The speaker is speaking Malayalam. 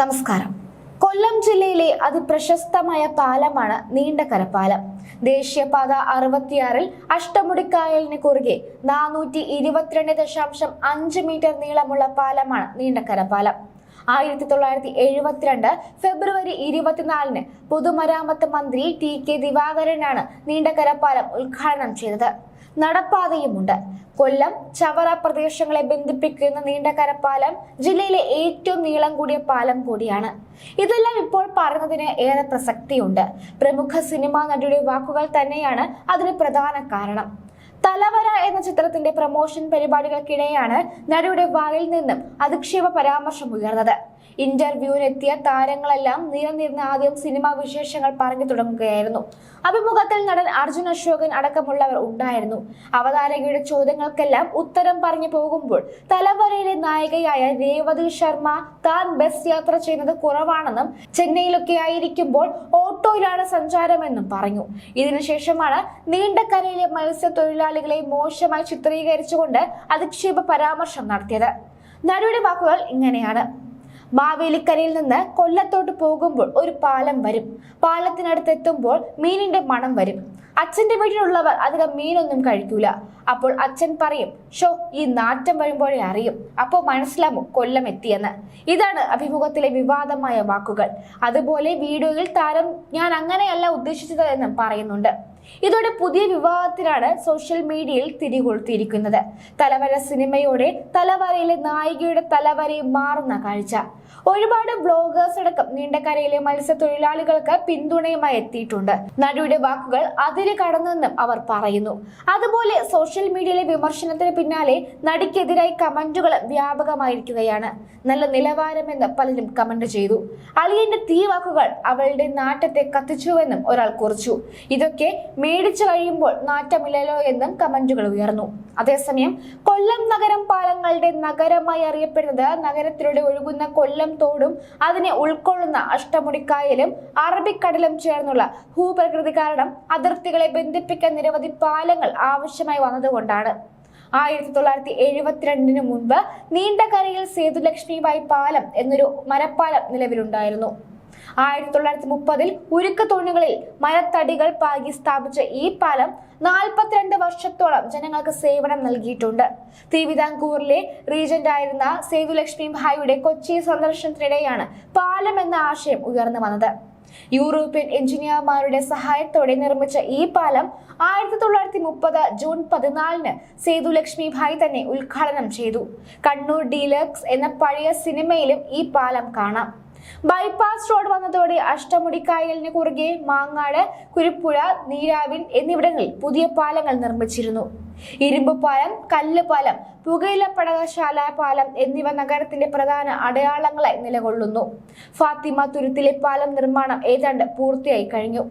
നമസ്കാരം. കൊല്ലം ജില്ലയിലെ അതിപ്രശസ്തമായ പാലമാണ് നീണ്ടകര പാലം ദേശീയപാത അറുപത്തിയാറിൽ അഷ്ടമുടിക്കായലിന് കുറുകെ നാനൂറ്റി ഇരുപത്തിരണ്ട് ദശാംശം അഞ്ച് മീറ്റർ നീളമുള്ള പാലമാണ് നീണ്ടകര പാലം ആയിരത്തി തൊള്ളായിരത്തി എഴുപത്തിരണ്ട് ഫെബ്രുവരി ഇരുപത്തിനാലിന് പൊതുമരാമത്ത് മന്ത്രി ടി കെ ദിവാകരനാണ് നീണ്ടകര പാലം ഉദ്ഘാടനം ചെയ്തത്. നടപ്പാതയുമുണ്ട്. കൊല്ലം ചവറ പ്രദേശങ്ങളെ ബന്ധിപ്പിക്കുന്ന നീണ്ടകര പാലം ജില്ലയിലെ ഏറ്റവും നീളം കൂടിയ പാലം കൂടിയാണ്. ഇതെല്ലാം ഇപ്പോൾ പറയുന്നതിന് ഏറെ പ്രസക്തിയുണ്ട്. പ്രമുഖ സിനിമാ നടിയുടെ വാക്കുകൾ തന്നെയാണ് അതിന് പ്രധാന കാരണം. തലവര എന്ന ചിത്രത്തിന്റെ പ്രമോഷൻ പരിപാടികൾക്കിടെയാണ് നടിയുടെ വായിൽ നിന്നും അധിക്ഷേപ പരാമർശം ഉയർന്നത്. ഇന്റർവ്യൂവിനെത്തിയ താരങ്ങളെല്ലാം നിരന്നിരുന്ന ആദ്യം സിനിമാ വിശേഷങ്ങൾ പറഞ്ഞു തുടങ്ങുകയായിരുന്നു. അഭിമുഖത്തിൽ നടൻ അർജുൻ അശോകൻ അടക്കമുള്ളവർ ഉണ്ടായിരുന്നു. അവതാരകയുടെ ചോദ്യങ്ങൾക്കെല്ലാം ഉത്തരം പറഞ്ഞു പോകുമ്പോൾ തലവരയിലെ നായികയായ രേവതി ശർമ്മ താൻ ബസ് യാത്ര ചെയ്യുന്നത് കുറവാണെന്നും ചെന്നൈയിലൊക്കെ ആയിരിക്കുമ്പോൾ ഓട്ടോയിലാണ് സഞ്ചാരമെന്നും പറഞ്ഞു. ഇതിനുശേഷമാണ് നീണ്ടകരയിലെ മത്സ്യത്തൊഴിലാളികളെ മോശമായി ചിത്രീകരിച്ചുകൊണ്ട് അധിക്ഷേപ പരാമർശം നടത്തിയത്. നടിയുടെ വാക്കുകൾ ഇങ്ങനെയാണ്. മാവേലിക്കരയിൽ നിന്ന് കൊല്ലത്തോട്ട് പോകുമ്പോൾ ഒരു പാലം വരും. പാലത്തിനടുത്ത് എത്തുമ്പോൾ മീനിന്റെ മണം വരും. അച്ഛന്റെ വീട്ടിലുള്ളവർ അധികം മീനൊന്നും കഴിക്കൂല. അപ്പോൾ അച്ഛൻ പറയും ഷോ ഈ നാറ്റം വരുമ്പോഴേ അറിയും. അപ്പോൾ മനസ്സിലാവും കൊല്ലം എത്തിയെന്ന്. ഇതാണ് അഭിമുഖത്തിലെ വിവാദമായ വാക്കുകൾ. അതുപോലെ വീഡിയോയിൽ താരം ഞാൻ അങ്ങനെയല്ല ഉദ്ദേശിച്ചത് എന്നും പറയുന്നുണ്ട്. ഇതോടെ പുതിയ വിവാദത്തിനാണ് സോഷ്യൽ മീഡിയയിൽ തിരികൊളുത്തിയിരിക്കുന്നത്. തലവര സിനിമയോടെ തലവരയിലെ നായികയുടെ തലവരയും മാറുന്ന കാഴ്ച. ഒരുപാട് ബ്ലോഗേഴ്സ് അടക്കം നീണ്ടക്കരയിലെ മത്സ്യത്തൊഴിലാളികൾക്ക് പിന്തുണയുമായി എത്തിയിട്ടുണ്ട്. നടിയുടെ വാക്കുകൾ അതിര് കടന്നെന്നും അവർ പറയുന്നു. അതുപോലെ സോഷ്യൽ മീഡിയയിലെ വിമർശനത്തിന് പിന്നാലെ നടിക്കെതിരായി കമന്റുകൾ വ്യാപകമായിരിക്കുകയാണ്. നല്ല നിലവാരമെന്ന് പലരും കമന്റ് ചെയ്തു. അളിയന്റെ തീ വാക്കുകൾ അവളുടെ നാട്ടത്തെ കത്തിച്ചുവെന്നും ഒരാൾ കുറിച്ചു. ഇതൊക്കെ മേടിച്ചു കഴിയുമ്പോൾ നാറ്റമില്ലല്ലോ എന്നും കമന്റുകൾ ഉയർന്നു. അതേസമയം കൊല്ലം നഗരം പാലങ്ങളുടെ നഗരമായി അറിയപ്പെടുന്നത് നഗരത്തിലൂടെ ഒഴുകുന്ന കൊല്ലം തോടും അതിനെ ഉൾക്കൊള്ളുന്ന അഷ്ടമുടിക്കായലും അറബിക്കടലും ചേർന്നുള്ള ഭൂപ്രകൃതി കാരണം അതിർത്തികളെ ബന്ധിപ്പിക്കാൻ നിരവധി പാലങ്ങൾ ആവശ്യമായി വന്നതുകൊണ്ടാണ്. ആയിരത്തി തൊള്ളായിരത്തി എഴുപത്തിരണ്ടിന് മുൻപ് നീണ്ടകരയിൽ സേതുലക്ഷ്മിബായി പാലം എന്നൊരു മരപ്പാലം നിലവിലുണ്ടായിരുന്നു. ആയിരത്തി തൊള്ളായിരത്തി മുപ്പതിൽ ഉരുക്ക് തോണികളിൽ മരത്തടികൾ പാകി സ്ഥാപിച്ച ഈ പാലം നാൽപ്പത്തിരണ്ട് വർഷത്തോളം ജനങ്ങൾക്ക് സേവനം നൽകിയിട്ടുണ്ട്. തിരുവിതാംകൂറിലെ റീജന്റ് ആയിരുന്ന സേതുലക്ഷ്മി ഭായിയുടെ കൊച്ചി സന്ദർശനത്തിനിടെയാണ് പാലം എന്ന ആശയം ഉയർന്നു വന്നത്. യൂറോപ്യൻ എഞ്ചിനീയർമാരുടെ സഹായത്തോടെ നിർമ്മിച്ച ഈ പാലം ആയിരത്തി തൊള്ളായിരത്തി മുപ്പത് ജൂൺ പതിനാലിന് സേതുലക്ഷ്മി ഭായ് തന്നെ ഉദ്ഘാടനം ചെയ്തു. കണ്ണൂർ ഡീലക്സ് എന്ന പഴയ സിനിമയിലും ഈ പാലം കാണാം. ബൈപ്പാസ് റോഡ് വന്നതോടെ അഷ്ടമുടിക്കായലിന് കുറുകെ മാങ്ങാട് കുരുപ്പുഴ നീരാവിൻ എന്നിവിടങ്ങളിൽ പുതിയ പാലങ്ങൾ നിർമ്മിച്ചിരുന്നു. ഇരുമ്പ് പാലം കല്ല് പാലം പുകയില പടകശാല പാലം എന്നിവ നഗരത്തിന്റെ പ്രധാന അടയാളങ്ങളായി നിലകൊള്ളുന്നു. ഫാത്തിമ തുരുത്തിലെ പാലം നിർമ്മാണം ഏതാണ്ട് പൂർത്തിയായി കഴിഞ്ഞു.